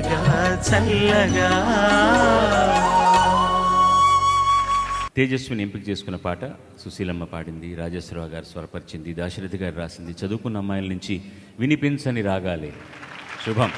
చల్లగా. తేజస్విని ఎంపిక చేసుకున్న పాట సుశీలమ్మ పాడింది రాజేశ్వరరావు గారు స్వరపరిచింది దాశరథి గారు రాసింది చదువుకున్న అమ్మాయిల నుంచి వినిపించని రాగాలే. శుభం.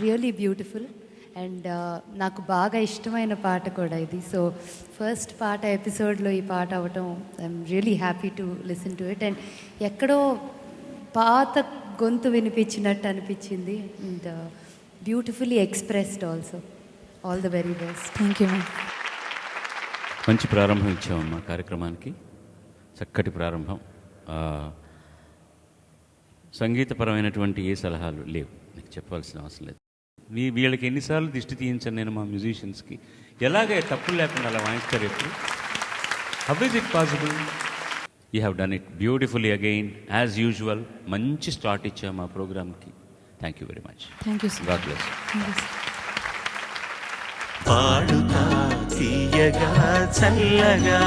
రియలీ బ్యూటిఫుల్ అండ్ నాకు బాగా ఇష్టమైన పాట కూడా ఇది. సో ఫస్ట్ పాట ఎపిసోడ్లో ఈ పాట అవటం I'm really happy to listen to it and ఎక్కడో పాత గొంతు వినిపించినట్టు అనిపించింది. And beautifully expressed also all the very best thank you ma'am మంచి ప్రారంభం ఇచ్చామమ్మా కార్యక్రమానికి. చక్కటి ప్రారంభం. సంగీతపరమైనటువంటి ఏ సలహాలు లేవు. నీకు చెప్పాల్సిన అవసరం లేదు. నీ వీళ్ళకి ఎన్నిసార్లు దిష్టి తీయించాను నేను మా మ్యూజిషియన్స్కి ఎలాగే తప్పులు లేకుండా అలా వాయిస్తారు ఎప్పుడు? How is it possible you have done it beautifully again as usual మంచి స్టార్ట్ ఇచ్చాము మా ప్రోగ్రామ్కి. Thank you very much thank you god bless పాడుతా తీయగా చల్లగా.